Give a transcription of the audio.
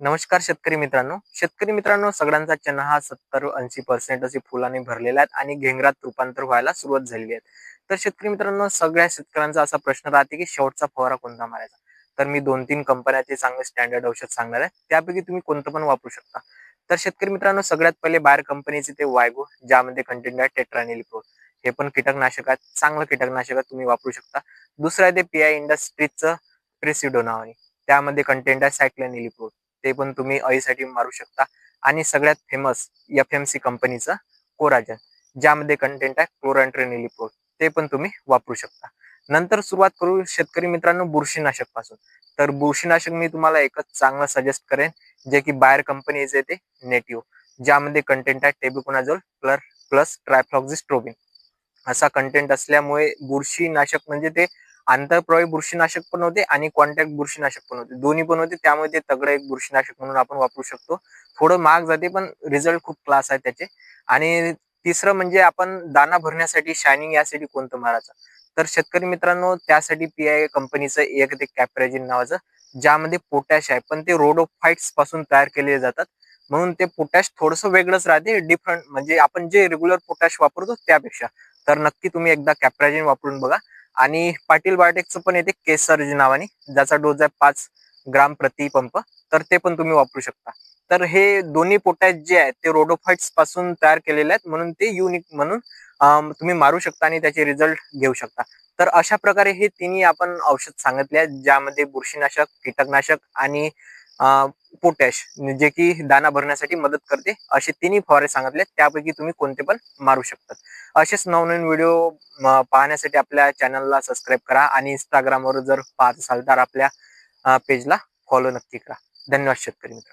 नमस्कार शेतकरी मित्रांनो. शेतकरी मित्रांनो सगळ्यांचा चना हा सत्तर ऐंशी पर्सेंट असे फुलाने भरलेला आहेत आणि घेंगरात रूपांतर व्हायला सुरुवात झालेली आहे. तर शेतकरी मित्रांनो सगळ्या शेतकऱ्यांचा असा प्रश्न राहते की शेवटचा फवारा कोणता मारायचा? तर मी दोन तीन कंपन्याचे चांगले स्टँडर्ड औषध सांगणार आहे. त्यापैकी तुम्ही कोणतं पण वापरू शकता. तर शेतकरी मित्रांनो सगळ्यात पहिले बाहेर कंपनीचे ते वायगो ज्यामध्ये कंटेंट आहे टेट्रानिलिप्रो हे पण कीटकनाशक आहेत चांगलं कीटकनाशक आहे तुम्ही वापरू शकता. दुसरं आहे ते पी आय इंडस्ट्रीजचं प्रेसिडो नावाने त्यामध्ये कंटेंट आहे सायक्लोनिलिप्रो ते पण तुम्ही अळीसाठी मारू शकता. आणि सगळ्यात फेमस एफ एम सी कंपनीचा कोराजन ज्यामध्ये कंटेंट आहे क्लोरॅन्ट्रेनिलिप्रोल ते पण तुम्ही वापरू शकता. नंतर सुरुवात करू शेतकरी मित्रांनो बुरशीनाशकपासून. तर बुरशीनाशक मी तुम्हाला एकच चांगलं सजेस्ट करेन जे की बाहेर कंपनीचे येते नेटिव्ह ज्यामध्ये कंटेंट आहे टेबिकोनाझोल प्लस प्लस ट्रायफ्लॉक्झिस्ट्रोबिन असा कंटेंट असल्यामुळे बुरशीनाशक म्हणजे ते आंतरप्रवाही बुरशीनाशक पण होते आणि कॉन्टॅक्ट बुरशीनाशक पण होते. दोन्ही पण होते त्यामुळे ते तगडं एक बुरशीनाशक म्हणून आपण वापरू शकतो. थोडं महाग जाते पण रिझल्ट खूप क्लास आहे त्याचे. आणि तिसरं म्हणजे आपण दाना भरण्यासाठी शायनिंग यासाठी कोणतं मारायचं? तर शेतकरी मित्रांनो त्यासाठी पी आय कंपनीचं एक ते कॅप्रेजिन नावाचं ज्यामध्ये पोटॅश आहे. पण ते रोडोफाईट्सपासून तयार केले जातात. म्हणून ते पोटॅश थोडंसं वेगळंच राहते डिफरंट म्हणजे आपण जे रेग्युलर पोटॅश वापरतो त्यापेक्षा. तर नक्की तुम्ही एकदा कॅप्राजिन वापरून बघा. आणि पाटील बायोटेकचं पण येते केसर नावाने ज्याचा डोस आहे पाच ग्राम प्रति पंप. तर ते पण तुम्ही वापरू शकता. तर हे दोन्ही पोटॅश जे आहेत ते रोडोफाइट्सपासून तयार केलेले आहेत म्हणून ते युनिक म्हणून तुम्ही मारू शकता आणि त्याचे रिझल्ट घेऊ शकता. तर अशा प्रकारे हे तिन्ही आपण औषध सांगितले आहेत ज्यामध्ये बुरशीनाशक कीटकनाशक आणि पोटॅश जे की दाना भरण्यासाठी मदत करते असे तिन्ही फवारे सांगितले त्यापैकी तुम्ही कोणते पण मारू शकतात. असेच नवनवीन व्हिडिओ पाहण्यासाठी आपल्या चॅनलला सबस्क्राईब करा आणि इंस्टाग्रामवर जर पाहत असाल तर आपल्या पेजला फॉलो नक्की करा. धन्यवाद शेतकरी मित्र